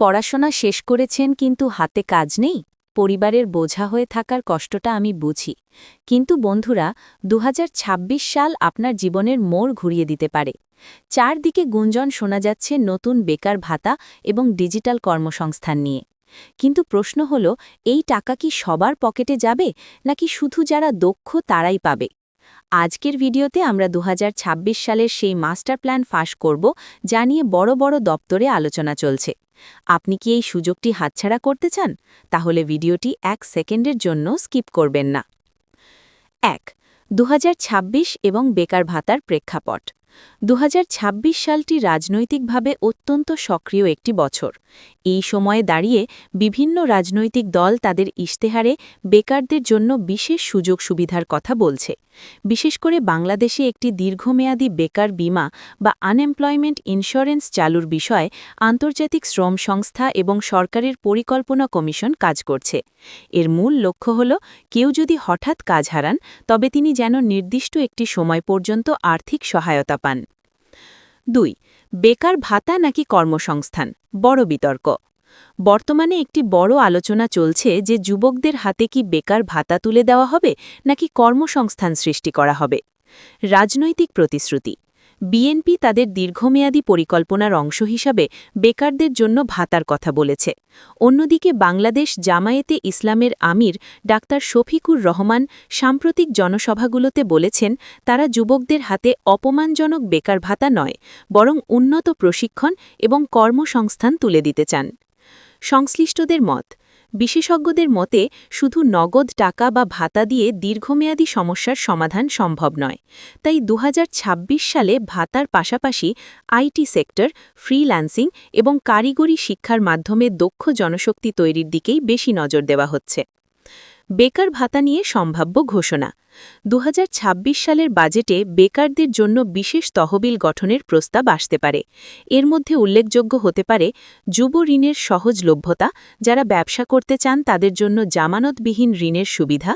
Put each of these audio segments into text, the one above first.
পড়াশোনা শেষ করেছেন কিন্তু হাতে কাজ নেই, পরিবারের বোঝা হয়ে থাকার কষ্টটা আমি বুঝি। কিন্তু বন্ধুরা দু হাজার ছাব্বিশ সাল আপনার জীবনের মোড় ঘুরিয়ে দিতে পারে। চারদিকে গুঞ্জন শোনা যাচ্ছে নতুন বেকার ভাতা এবং ডিজিটাল কর্মসংস্থান নিয়ে। কিন্তু প্রশ্ন হল, এই টাকা কি সবার পকেটে যাবে, নাকি শুধু যারা দক্ষ তারাই পাবে? আজকের ভিডিওতে আমরা দু হাজার ছাব্বিশ সালের সেই মাস্টার প্ল্যান ফাঁস করব, যা নিয়ে বড় বড় দপ্তরে আলোচনা চলছে। আপনি কি এই সুযোগটি হাতছাড়া করতে চান? তাহলে ভিডিওটি এক সেকেন্ডের জন্য স্কিপ করবেন না। এক দু এবং বেকার ভাতার প্রেক্ষাপট। দুহাজার ছাব্বিশ সালটি রাজনৈতিকভাবে অত্যন্ত সক্রিয় একটি বছর। এই সময়ে দাঁড়িয়ে বিভিন্ন রাজনৈতিক দল তাদের ইশতেহারে বেকারদের জন্য বিশেষ সুযোগ সুবিধার কথা বলছে। বিশেষ করে বাংলাদেশে একটি দীর্ঘমেয়াদী বেকার বীমা বা আনএমপ্লয়মেন্ট ইন্স্যুরেন্স চালুর বিষয়ে আন্তর্জাতিক শ্রম সংস্থা এবং সরকারের পরিকল্পনা কমিশন কাজ করছে। এর মূল লক্ষ্য হল, কেউ যদি হঠাৎ কাজ হারান, তবে তিনি যেন নির্দিষ্ট একটি সময় পর্যন্ত আর্থিক সহায়তা পান। দুই, বেকার ভাতা নাকি কর্মসংস্থান? বড় বিতর্ক। বর্তমানে একটি বড় আলোচনা চলছে যে যুবকদের হাতে কি বেকার ভাতা তুলে দেওয়া হবে নাকি কর্মসংস্থান সৃষ্টি করা হবে। রাজনৈতিক প্রতিশ্রুতি। বিএনপি তাদের দীর্ঘমেয়াদী পরিকল্পনার অংশ হিসাবে বেকারদের জন্য ভাতার কথা বলেছে। অন্যদিকে বাংলাদেশ জামায়েতে ইসলামের আমির ডাক্তার শফিকুর রহমান সাম্প্রতিক জনসভাগুলোতে বলেছেন, তারা যুবকদের হাতে অপমানজনক বেকার ভাতা নয়, বরং উন্নত প্রশিক্ষণ এবং কর্মসংস্থান তুলে দিতে চান। সংশ্লিষ্টদের মত। বিশেষজ্ঞদের মতে, শুধু নগদ টাকা বা ভাতা দিয়ে দীর্ঘমেয়াদী সমস্যার সমাধান সম্ভব নয়। তাই দু হাজার ছাব্বিশ সালে ভাতার পাশাপাশি আইটি সেক্টর, ফ্রিল্যান্সিং এবং কারিগরি শিক্ষার মাধ্যমে দক্ষ জনশক্তি তৈরির দিকেই বেশি নজর দেওয়া হচ্ছে। বেকার ভাতা নিয়ে সম্ভাব্য ঘোষণা। দু হাজার ছাব্বিশ সালের বাজেটে বেকারদের জন্য বিশেষ তহবিল গঠনের প্রস্তাব আসতে পারে। এর মধ্যে উল্লেখযোগ্য হতে পারে, যুব ঋণের সহজলভ্যতা, যারা ব্যবসা করতে চান তাদের জন্য জামানতবিহীন ঋণের সুবিধা,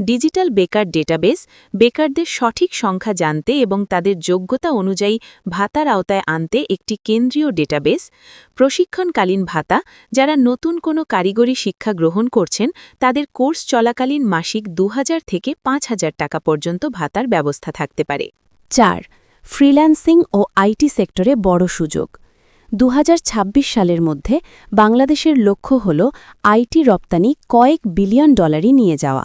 ডিজিটাল বেকার ডেটাবেস, বেকারদের সঠিক সংখ্যা জানতে এবং তাদের যোগ্যতা অনুযায়ী ভাতার আওতায় আনতে একটি কেন্দ্রীয় ডেটাবেস, প্রশিক্ষণকালীন ভাতা, যারা নতুন কোনো কারিগরি শিক্ষা গ্রহণ করছেন তাদের কোর্স চলাকালীন মাসিক দু হাজার থেকে পাঁচ হাজার টাকা পর্যন্ত ভাতার ব্যবস্থা থাকতে পারে। চার, ফ্রিল্যান্সিং ও আইটি সেক্টরে বড় সুযোগ। দু হাজার ছাব্বিশ সালের মধ্যে বাংলাদেশের লক্ষ্য হল আইটি রপ্তানি কয়েক বিলিয়ন ডলারই নিয়ে যাওয়া।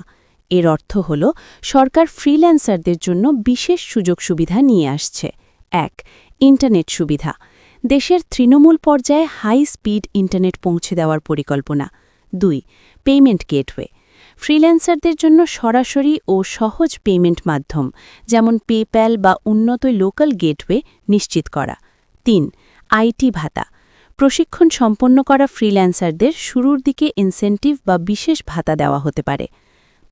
এর অর্থ হল সরকার ফ্রিল্যান্সারদের জন্য বিশেষ সুযোগ সুবিধা নিয়ে আসছে। এক, ইন্টারনেট সুবিধা। দেশের তৃণমূল পর্যায়ে হাই স্পিড ইন্টারনেট পৌঁছে দেওয়ার পরিকল্পনা। দুই, পেমেন্ট গেটওয়ে। ফ্রিল্যান্সারদের জন্য সরাসরি ও সহজ পেমেন্ট মাধ্যম, যেমন পেপ্যাল বা উন্নত লোকাল গেটওয়ে নিশ্চিত করা। তিন আইটি ভাতা। প্রশিক্ষণ সম্পন্ন করা ফ্রিল্যান্সারদের শুরুর দিকে ইনসেন্টিভ বা বিশেষ ভাতা দেওয়া হতে পারে।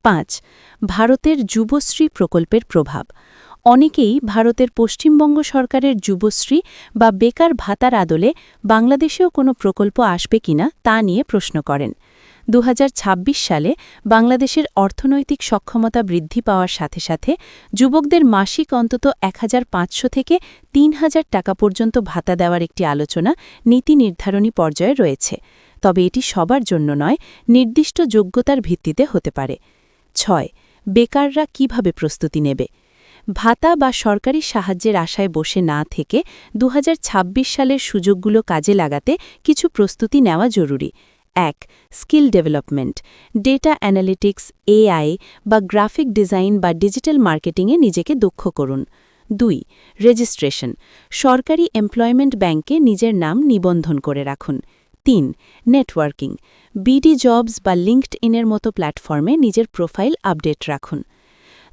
পাঁচ, ভারতের যুবশ্রী প্রকল্পের প্রভাব। অনেকেই ভারতের পশ্চিমবঙ্গ সরকারের যুবশ্রী বা বেকার ভাতার আদলে বাংলাদেশেও কোনো প্রকল্প আসবে কিনা তা নিয়ে প্রশ্ন করেন। দু হাজার ছাব্বিশ সালে বাংলাদেশের অর্থনৈতিক সক্ষমতা বৃদ্ধি পাওয়ার সাথে সাথে যুবকদের মাসিক অন্তত এক হাজার পাঁচশো থেকে তিন হাজার টাকা পর্যন্ত ভাতা দেওয়ার একটি আলোচনা নীতি নির্ধারণী পর্যায়ে রয়েছে। তবে এটি সবার জন্য নয়, নির্দিষ্ট যোগ্যতার ভিত্তিতে হতে পারে। ছয়, বেকাররা কীভাবে প্রস্তুতি নেবে? ভাতা বা সরকারি সাহায্যের আশায় বসে না থেকে দু হাজার ছাব্বিশ সালের সুযোগগুলো কাজে লাগাতে কিছু প্রস্তুতি নেওয়া জরুরি। এক skill development data analytics AI বা গ্রাফিক ডিজাইন বা ডিজিটাল মার্কেটিংয়ে নিজেকে দক্ষ করুন। দুই রেজিস্ট্রেশন সরকারি এমপ্লয়মেন্ট ব্যাংকে নিজের নাম নিবন্ধন করে রাখুন। তিন নেটওয়ার্কিং বিডি জবস বা লিঙ্কড ইনের মতো প্ল্যাটফর্মে নিজের প্রোফাইল আপডেট রাখুন।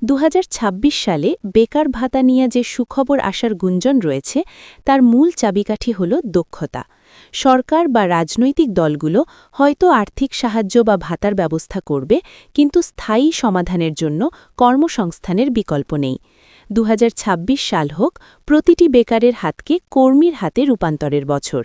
দু হাজার ছাব্বিশ সালে বেকার ভাতা নিয়ে যে সুখবর আসার গুঞ্জন রয়েছে, তার মূল চাবিকাঠি হল দক্ষতা। সরকার বা রাজনৈতিক দলগুলো হয়তো আর্থিক সাহায্য বা ভাতার ব্যবস্থা করবে, কিন্তু স্থায়ী সমাধানের জন্য কর্মসংস্থানের বিকল্প নেই। দুহাজার ছাব্বিশ সাল হোক, প্রতিটি বেকারের হাতকে কর্মীর হাতে রূপান্তরের বছর।